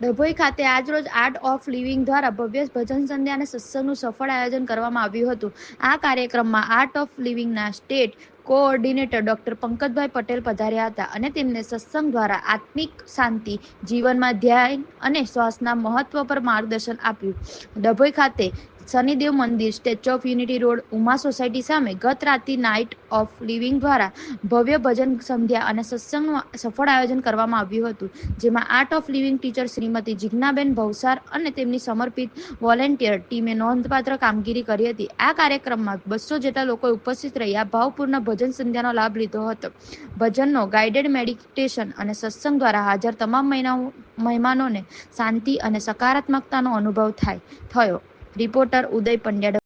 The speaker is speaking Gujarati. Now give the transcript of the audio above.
ડભોઈ ખાતે આજરોજ આર્ટ ઓફ લિવિંગ દ્વારા ભવ્ય ભજન સંધ્યા અને સત્સંગનું સફળ આયોજન કરવામાં આવ્યું હતું. આ કાર્યક્રમમાં art of લિવિંગના state coordinator doctor Pankajbhai Patel પધાર્યા હતા અને તેમને સત્સંગ દ્વારા આત્મિક શાંતિ, જીવનમાં ધ્યાન અને શ્વાસના મહત્વ પર માર્ગદર્શન આપ્યું. ડભોઈ ખાતે શનિદેવ મંદિર, statue of unity road, Uma society સામે ગત રાત્રિ નાઇટ ઓફ લિવિંગ દ્વારા ભવ્ય ભજન સંધ્યા અને સત્સંગનું સફળ આયોજન કરવામાં આવ્યું હતું. જેમાં art of living teacher Shrimati Jignaben Bhavsar અને તેમની સમર્પિત વોલેન્ટિયર ટીમે નોંધપાત્ર કામગીરી કરી હતી. આ કાર્યક્રમમાં બસો જેટલા લોકોએ ઉપસ્થિત રહ્યા, ભાવપૂર્ણ ભજન સંધ્યાનો લાભ લીધો હતો. ભજનનો ગાઇડેડ મેડિટેશન અને સત્સંગ દ્વારા હાજર તમામ મહેમાનોને શાંતિ અને સકારાત્મકતાનો અનુભવ થાય થયો. રિપોર્ટર ઉદય પંડ્યા